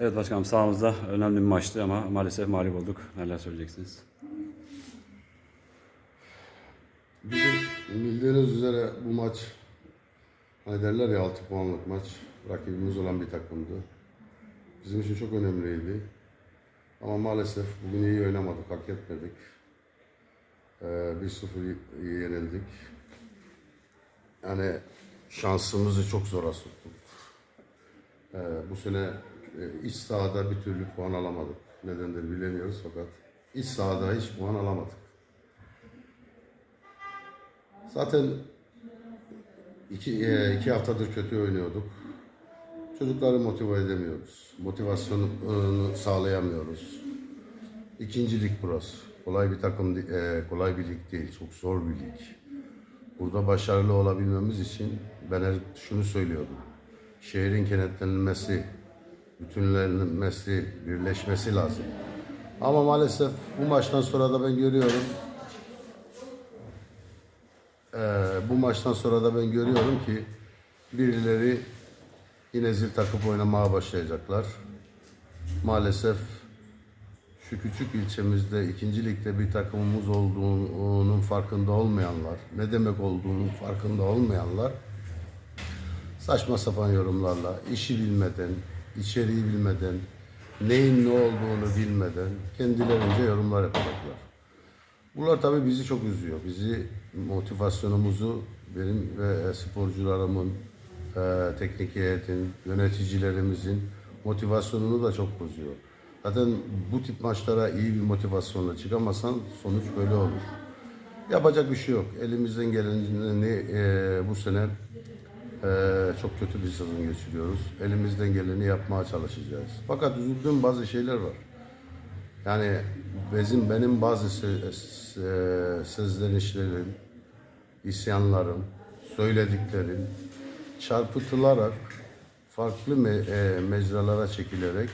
Evet başkanım sahamızda önemli bir maçtı ama maalesef mağlup olduk. Neler söyleyeceksiniz? Bizim bildiğiniz üzere bu maç hani derler ya 6 puanlık maç rakibimiz olan bir takımdı. Bizim için çok önemliydi. Ama maalesef bugün iyi oynamadık, hak etmedik. Ee, 1-0 yenildik. Yani şansımızı çok zora soktuk. Ee, bu sene iç sahada bir türlü puan alamadık. Nedendir bilemiyoruz fakat iç sahada hiç puan alamadık. Zaten iki, e, iki haftadır kötü oynuyorduk. Çocukları motive edemiyoruz. Motivasyonunu sağlayamıyoruz. İkinci lig burası. Kolay bir takım, e, kolay bir lig değil. Çok zor bir lig. Burada başarılı olabilmemiz için ben her şunu söylüyordum. Şehrin kenetlenmesi, bütünlenmesi, birleşmesi lazım. Ama maalesef bu maçtan sonra da ben görüyorum ee, bu maçtan sonra da ben görüyorum ki birileri yine zil takıp oynamaya başlayacaklar. Maalesef şu küçük ilçemizde ikinci ligde bir takımımız olduğunun farkında olmayanlar, ne demek olduğunun farkında olmayanlar saçma sapan yorumlarla, işi bilmeden, içeriği bilmeden, neyin ne olduğunu bilmeden kendilerince yorumlar yapacaklar. Bunlar tabii bizi çok üzüyor. Bizi motivasyonumuzu benim ve sporcularımın, e, teknik heyetin, yöneticilerimizin motivasyonunu da çok bozuyor. Zaten bu tip maçlara iyi bir motivasyonla çıkamazsan sonuç böyle olur. Yapacak bir şey yok. Elimizden geleni e, bu sene çok kötü bir sezon geçiriyoruz. Elimizden geleni yapmaya çalışacağız. Fakat üzüldüğüm bazı şeyler var. Yani bizim benim bazı sö- sö- sözlenişlerim, isyanlarım, söylediklerim çarpıtılarak farklı me- e, mecralara çekilerek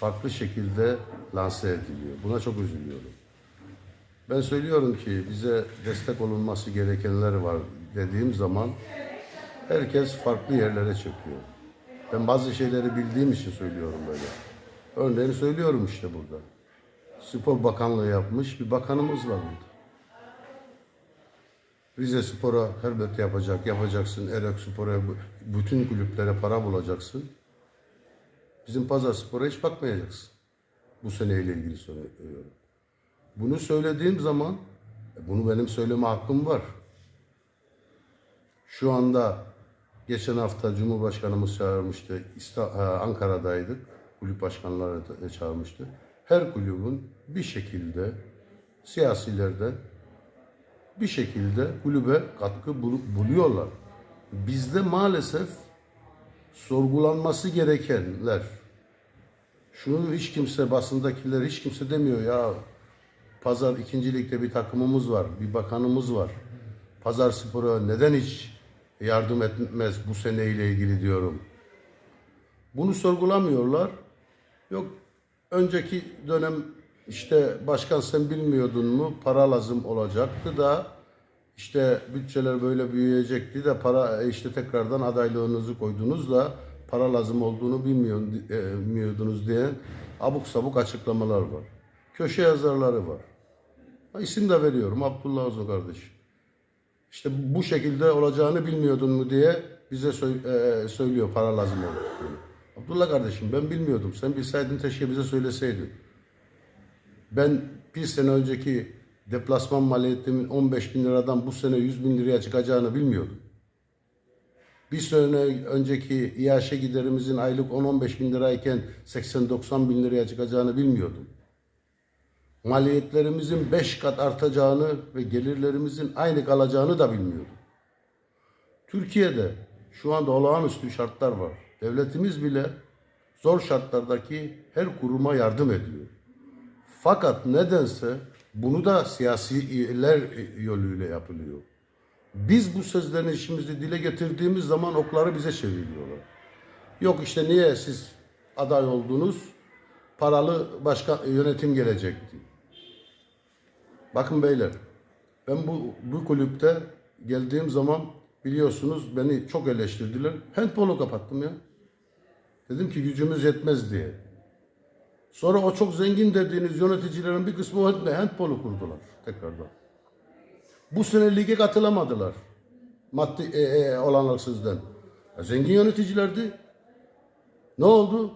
farklı şekilde lanse ediliyor. Buna çok üzülüyorum. Ben söylüyorum ki bize destek olunması gerekenler var dediğim zaman herkes farklı yerlere çekiyor. Ben bazı şeyleri bildiğim için söylüyorum böyle. Örneğini söylüyorum işte burada. Spor Bakanlığı yapmış bir bakanımız var burada. Rize Spor'a elbette yapacak, yapacaksın. Erek Spor'a, bütün kulüplere para bulacaksın. Bizim Pazar Spor'a hiç bakmayacaksın. Bu seneyle ilgili söylüyorum. Bunu söylediğim zaman, e, bunu benim söyleme hakkım var. Şu anda geçen hafta Cumhurbaşkanımız çağırmıştı. E, Ankara'daydık. Kulüp başkanları da çağırmıştı. Her kulübün bir şekilde siyasilerden bir şekilde kulübe katkı bul- buluyorlar. Bizde maalesef sorgulanması gerekenler. Şunu hiç kimse basındakiler hiç kimse demiyor ya Pazar ikinci ligde bir takımımız var, bir bakanımız var. Pazar Spor'a neden hiç yardım etmez bu seneyle ilgili diyorum. Bunu sorgulamıyorlar. Yok önceki dönem işte başkan sen bilmiyordun mu para lazım olacaktı da işte bütçeler böyle büyüyecekti de para e, işte tekrardan adaylığınızı koydunuz da para lazım olduğunu e, bilmiyordunuz diye abuk sabuk açıklamalar var. Köşe yazarları var. İsim de veriyorum Abdullah Uzun kardeşim. İşte bu şekilde olacağını bilmiyordun mu diye bize sö- e, söylüyor para lazım diye. Abdullah kardeşim ben bilmiyordum. Sen bilseydin keşke bize söyleseydin. Ben bir sene önceki deplasman maliyetimin 15 bin liradan bu sene 100 bin liraya çıkacağını bilmiyordum. Bir sene önceki İAŞ giderimizin aylık 10-15 bin lirayken 80-90 bin liraya çıkacağını bilmiyordum. Maliyetlerimizin 5 kat artacağını ve gelirlerimizin aynı kalacağını da bilmiyordum. Türkiye'de şu anda olağanüstü şartlar var. Devletimiz bile zor şartlardaki her kuruma yardım ediyor. Fakat nedense bunu da siyasiler yoluyla yapılıyor. Biz bu sözlenişimizi dile getirdiğimiz zaman okları bize çeviriyorlar. Yok işte niye siz aday oldunuz? Paralı başka yönetim gelecekti. Bakın beyler, ben bu, bu kulüpte geldiğim zaman biliyorsunuz beni çok eleştirdiler. Handball'u kapattım ya. Dedim ki gücümüz yetmez diye. Sonra o çok zengin dediğiniz yöneticilerin bir kısmı o handbolu kurdular tekrardan. Bu sene lige katılamadılar. Maddi e, e. Ya zengin yöneticilerdi. Ne oldu?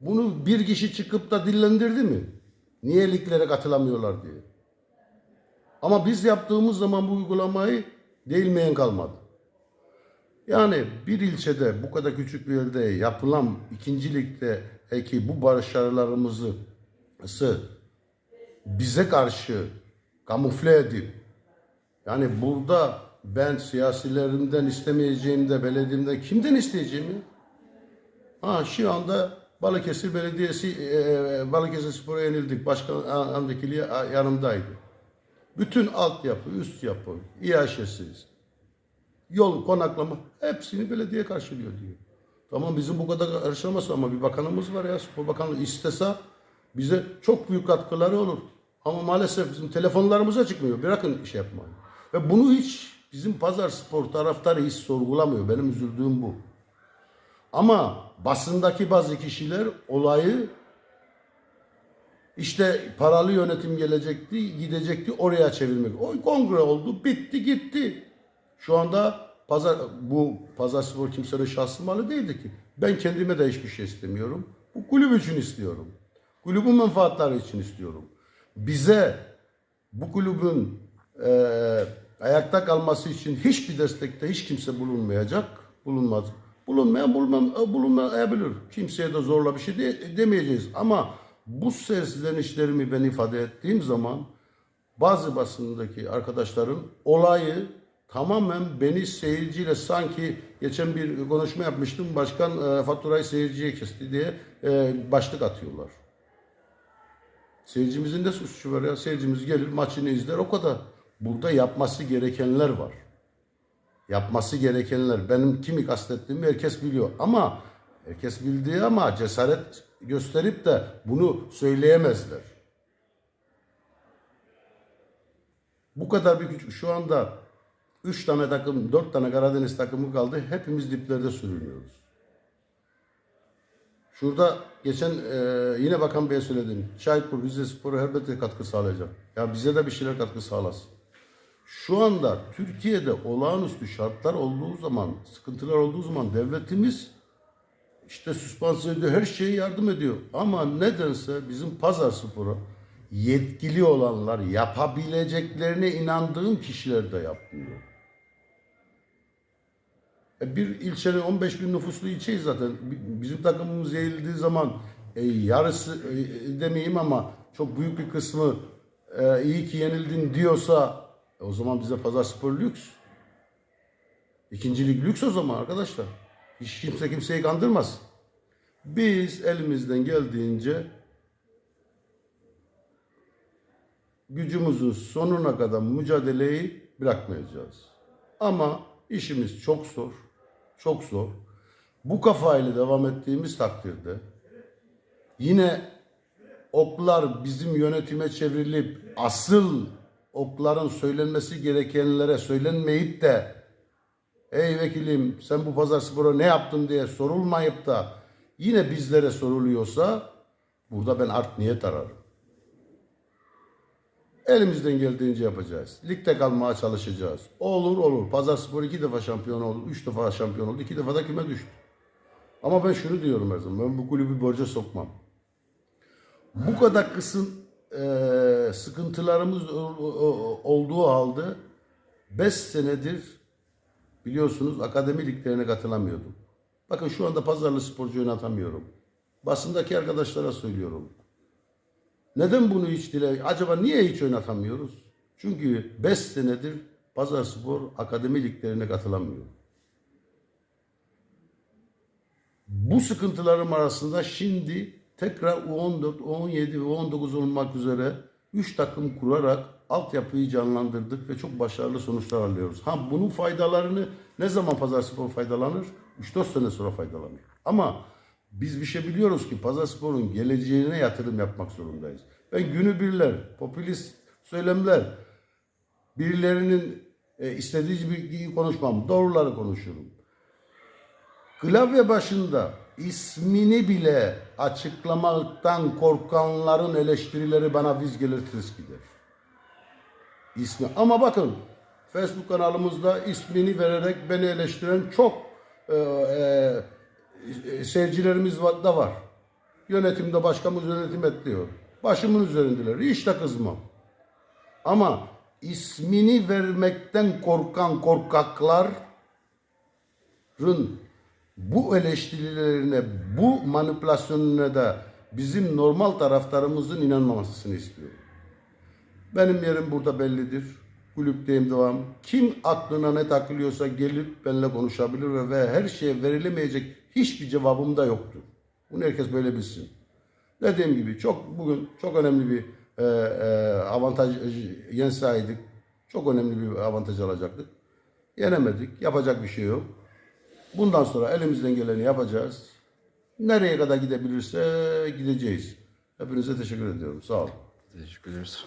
Bunu bir kişi çıkıp da dillendirdi mi? Niye liglere katılamıyorlar diye. Ama biz yaptığımız zaman bu uygulamayı değilmeyen kalmadı. Yani bir ilçede bu kadar küçük bir yerde yapılan ikinci ligde eki bu başarılarımızı bize karşı kamufle edip yani burada ben siyasilerimden istemeyeceğim de belediyemden kimden isteyeceğimi ha şu anda Balıkesir Belediyesi e, Balıkesir Spor'a yenildik. Başkan An- vekili yanımdaydı. Bütün altyapı, üst yapı, İHŞ'siz, yol, konaklama hepsini belediye karşılıyor diyor. Tamam bizim bu kadar karşılaması ama bir bakanımız var ya spor bakanlığı istese bize çok büyük katkıları olur. Ama maalesef bizim telefonlarımıza çıkmıyor. Bırakın iş yapmayı. Ve bunu hiç bizim pazar spor taraftarı hiç sorgulamıyor. Benim üzüldüğüm bu. Ama basındaki bazı kişiler olayı işte paralı yönetim gelecekti, gidecekti oraya çevirmek. O kongre oldu, bitti, gitti. Şu anda pazar bu pazar spor kimsenin şahsı malı değildi ki. Ben kendime de hiçbir şey istemiyorum. Bu kulüp için istiyorum. Kulübün menfaatleri için istiyorum. Bize bu kulübün eee, ayakta kalması için hiçbir destekte hiç kimse bulunmayacak. Bulunmaz. Bulunmayan bulunmam, bulunmayabilir. Kimseye de zorla bir şey de, demeyeceğiz. Ama bu seslenişlerimi ben ifade ettiğim zaman bazı basındaki arkadaşların olayı tamamen beni seyirciyle sanki geçen bir konuşma yapmıştım. Başkan e, faturayı seyirciye kesti diye e, başlık atıyorlar. Seyircimizin de suçu var ya. Seyircimiz gelir maçını izler o kadar. Burada yapması gerekenler var. Yapması gerekenler. Benim kimi kastettiğimi herkes biliyor. Ama herkes bildiği ama cesaret gösterip de bunu söyleyemezler. Bu kadar bir küçük şu anda 3 tane takım, 4 tane Karadeniz takımı kaldı. Hepimiz diplerde sürünüyoruz. Şurada geçen e, yine Bakan Bey'e söyledim. Şahitpur Rize Spor'a elbette katkı sağlayacak. Ya bize de bir şeyler katkı sağlasın. Şu anda Türkiye'de olağanüstü şartlar olduğu zaman, sıkıntılar olduğu zaman devletimiz işte süspansiyon ediyor, her şeye yardım ediyor. Ama nedense bizim Pazar Spor'a yetkili olanlar yapabileceklerine inandığım kişiler de yapmıyor. E, bir ilçenin 15 bin nüfuslu ilçeyiz zaten. Bi- Bizim takımımız yayıldığı zaman e, yarısı e, demeyeyim ama çok büyük bir kısmı e, iyi ki yenildin diyorsa e, o zaman bize pazar spor lüks. İkincilik lüks o zaman arkadaşlar. Hiç kimse kimseyi kandırmaz. Biz elimizden geldiğince gücümüzün sonuna kadar mücadeleyi bırakmayacağız. Ama işimiz çok zor. Çok zor. Bu kafayla devam ettiğimiz takdirde yine oklar bizim yönetime çevrilip asıl okların söylenmesi gerekenlere söylenmeyip de ey vekilim sen bu pazar spora ne yaptın diye sorulmayıp da yine bizlere soruluyorsa burada ben art niyet ararım. Elimizden geldiğince yapacağız. Ligde kalmaya çalışacağız. Olur olur. Pazar Spor iki defa şampiyon oldu. Üç defa şampiyon oldu. iki defa da küme düştü. Ama ben şunu diyorum her zaman. Ben bu kulübü borca sokmam. Bu kadar kısım eee, sıkıntılarımız olduğu halde 5 senedir biliyorsunuz akademi liglerine katılamıyordum. Bakın şu anda pazarlı sporcu oynatamıyorum. Basındaki arkadaşlara söylüyorum. Neden bunu hiç dile... Acaba niye hiç oynatamıyoruz? Çünkü 5 senedir Pazar Spor akademi liglerine katılamıyor. Bu sıkıntılarım arasında şimdi tekrar U14, U17 ve U19 olmak üzere 3 takım kurarak altyapıyı canlandırdık ve çok başarılı sonuçlar alıyoruz. Ha bunun faydalarını ne zaman Pazar Spor faydalanır? 3-4 sene sonra faydalanır. Ama biz bir şey biliyoruz ki Pazar Spor'un geleceğine yatırım yapmak zorundayız. Ben günü birler, popülist söylemler, birilerinin e, istediği gibi konuşmam, doğruları konuşurum. Klavye başında ismini bile açıklamaktan korkanların eleştirileri bana viz gelir gider. İsmi. Ama bakın Facebook kanalımızda ismini vererek beni eleştiren çok e, e, seyircilerimiz da var. Yönetimde başkamız yönetim et diyor. Başımın üzerindeler. Hiç de kızmam. Ama ismini vermekten korkan korkakların bu eleştirilerine, bu manipülasyonuna da bizim normal taraftarımızın inanmamasını istiyorum. Benim yerim burada bellidir. Kulüpteyim devam. Kim aklına ne takılıyorsa gelip benimle konuşabilir ve, ve her şeye verilemeyecek hiçbir cevabım da yoktur. Bunu herkes böyle bilsin. Dediğim gibi çok bugün çok önemli bir e, e, avantaj yensaydık. Çok önemli bir avantaj alacaktık. Yenemedik. Yapacak bir şey yok. Bundan sonra elimizden geleni yapacağız. Nereye kadar gidebilirse gideceğiz. Hepinize teşekkür ediyorum. Sağ olun. Teşekkür ederiz.